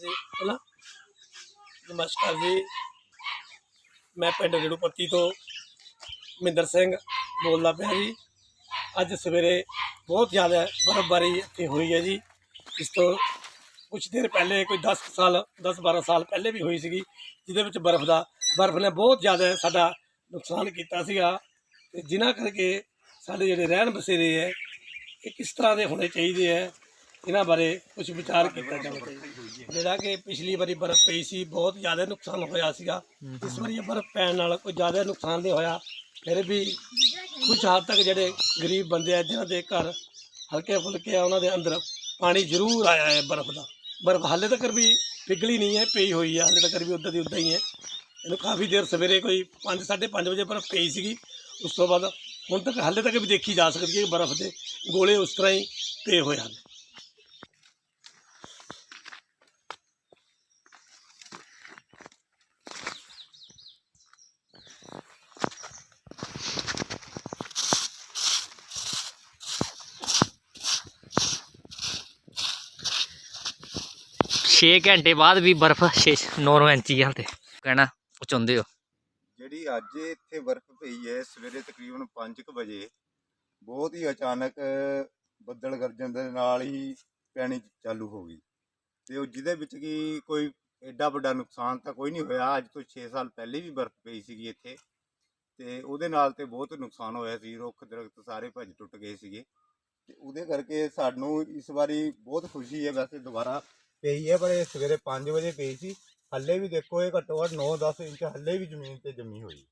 ਜੀ ਪਹਿਲਾਂ ਨਮਸਕਾਰ ਜੀ। ਮੈਂ ਪਿੰਡ ਰੇੜੂਪੱਤੀ ਤੋਂ ਮਹਿੰਦਰ ਸਿੰਘ ਬੋਲਦਾ ਪਿਆ ਜੀ। ਅੱਜ ਸਵੇਰੇ ਬਹੁਤ ਜ਼ਿਆਦਾ ਬਰਫ਼ਬਾਰੀ ਇੱਥੇ ਹੋਈ ਹੈ ਜੀ। ਇਸ ਤੋਂ ਕੁਝ ਦੇਰ ਪਹਿਲੇ, ਕੋਈ 10 ਸਾਲ 10 12 ਸਾਲ ਪਹਿਲੇ ਵੀ ਹੋਈ ਸੀਗੀ, ਜਿਹਦੇ ਵਿੱਚ ਬਰਫ਼ ਦਾ, ਬਰਫ਼ ਨੇ ਬਹੁਤ ਜ਼ਿਆਦਾ ਸਾਡਾ ਨੁਕਸਾਨ ਕੀਤਾ ਸੀਗਾ। ਤੇ ਜਿਨ੍ਹਾਂ ਕਰਕੇ ਸਾਡੇ ਜਿਹੜੇ ਰਹਿਣ ਬਸੇਰੇ ਹੈ, ਇਹ ਕਿਸ ਤਰ੍ਹਾਂ ਦੇ ਹੋਣੇ ਚਾਹੀਦੇ ਹੈ? ਇਹਨਾਂ ਬਾਰੇ ਕੁਝ ਵਿਚਾਰ ਕੀਤਾ ਜਾਵੇ ਜਿਹੜਾ ਕਿ ਪਿਛਲੀ ਵਾਰੀ ਬਰਫ਼ ਪਈ ਸੀ, ਬਹੁਤ ਜ਼ਿਆਦਾ ਨੁਕਸਾਨ ਹੋਇਆ ਸੀਗਾ। ਇਸ ਵਾਰੀ ਬਰਫ਼ ਪੈਣ ਨਾਲ ਕੋਈ ਜ਼ਿਆਦਾ ਨੁਕਸਾਨ ਨਹੀਂ ਹੋਇਆ। ਫਿਰ ਵੀ ਕੁਝ ਹੱਦ ਤੱਕ ਜਿਹੜੇ ਗਰੀਬ ਬੰਦੇ ਆ, ਜਿਨ੍ਹਾਂ ਦੇ ਘਰ ਹਲਕੇ ਫੁਲਕੇ ਆ, ਉਹਨਾਂ ਦੇ ਅੰਦਰ ਪਾਣੀ ਜ਼ਰੂਰ ਆਇਆ ਹੈ ਬਰਫ਼ ਦਾ। ਬਰਫ਼ ਹਾਲੇ ਤੱਕ ਵੀ ਪਿਘਲੀ ਨਹੀਂ ਹੈ, ਪਈ ਹੋਈ ਹੈ। ਹਾਲੇ ਤੱਕ ਵੀ ਉੱਦਾਂ ਦੀ ਉੱਦਾਂ ਹੀ ਹੈ। ਇਹਨੂੰ ਕਾਫੀ ਦੇਰ ਸਵੇਰੇ ਕੋਈ 5 5:30 ਵਜੇ ਬਰਫ਼ ਪਈ ਸੀਗੀ। ਉਸ ਤੋਂ ਬਾਅਦ ਹੁਣ ਤੱਕ ਹਾਲੇ ਤੱਕ ਵੀ ਦੇਖੀ ਜਾ ਸਕਦੀ ਹੈ ਕਿ ਬਰਫ਼ ਦੇ ਗੋਲੇ ਉਸ ਤਰ੍ਹਾਂ ਹੀ ਪਏ ਹੋਏ ਹਨ। ਛੇ ਘੰਟੇ ਬਾਅਦ ਵੀ ਬਰਫ਼ 6 9 ਇੰਚੀ ਤੇ ਕਹਿਣਾ ਪਹੁੰਚਾਉਂਦੇ ਹੋ? ਜਿਹੜੀ ਅੱਜ ਇੱਥੇ ਬਰਫ਼ ਪਈ ਹੈ, ਸਵੇਰੇ ਤਕਰੀਬਨ 5:00 ਵਜੇ, ਬਹੁਤ ਹੀ ਅਚਾਨਕ ਬੱਦਲ ਗਰਜਣ ਦੇ ਨਾਲ ਹੀ ਪੈਣੀ ਚਾਲੂ ਹੋ ਗਈ। ਤੇ ਉਹ ਜਿਹਦੇ ਵਿੱਚ ਕੀ ਕੋਈ ਐਡਾ ਵੱਡਾ ਨੁਕਸਾਨ ਤਾਂ ਕੋਈ ਨਹੀਂ ਹੋਇਆ। ਅੱਜ ਤੋਂ 6 ਸਾਲ ਪਹਿਲੇ ਵੀ ਬਰਫ਼ ਪਈ ਸੀਗੀ ਇੱਥੇ। ਤੇ ਉਹਦੇ ਨਾਲ ਤੇ ਬਹੁਤ ਨੁਕਸਾਨ ਹੋਇਆ ਸੀ। ਰੁੱਖ ਦਰਖਤ ਸਾਰੇ ਭੱਜ ਟੁੱਟ ਗਏ ਸੀਗੇ। ਤੇ ਉਹਦੇ ਕਰਕੇ ਸਾਨੂੰ ਇਸ ਵਾਰੀ ਬਹੁਤ ਖੁਸ਼ੀ ਹੈ ਵੈਸੇ ਦੁਬਾਰਾ ਪਈ ਹੈ, ਪਰ ਇਹ ਸਵੇਰੇ 5 ਵਜੇ ਪਈ ਸੀ। ਹੱਲੇ ਵੀ ਦੇਖੋ, ਇਹ ਘੱਟੋ ਘੱਟ 9-10 ਇੰਚ ਹੱਲੇ ਵੀ ਜ਼ਮੀਨ ਤੇ ਜੰਮੀ ਹੋਈ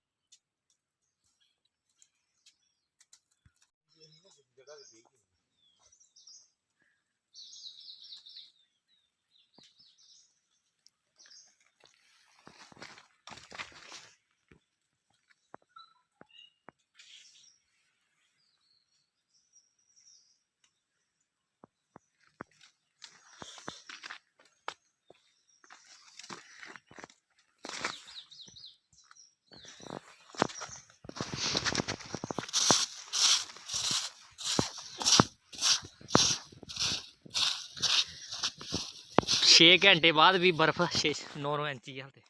ਛੇ ਘੰਟੇ ਬਾਅਦ ਵੀ ਬਰਫ਼ 6 9 ਇੰਚੀ ਹਾਲ ਤੇ।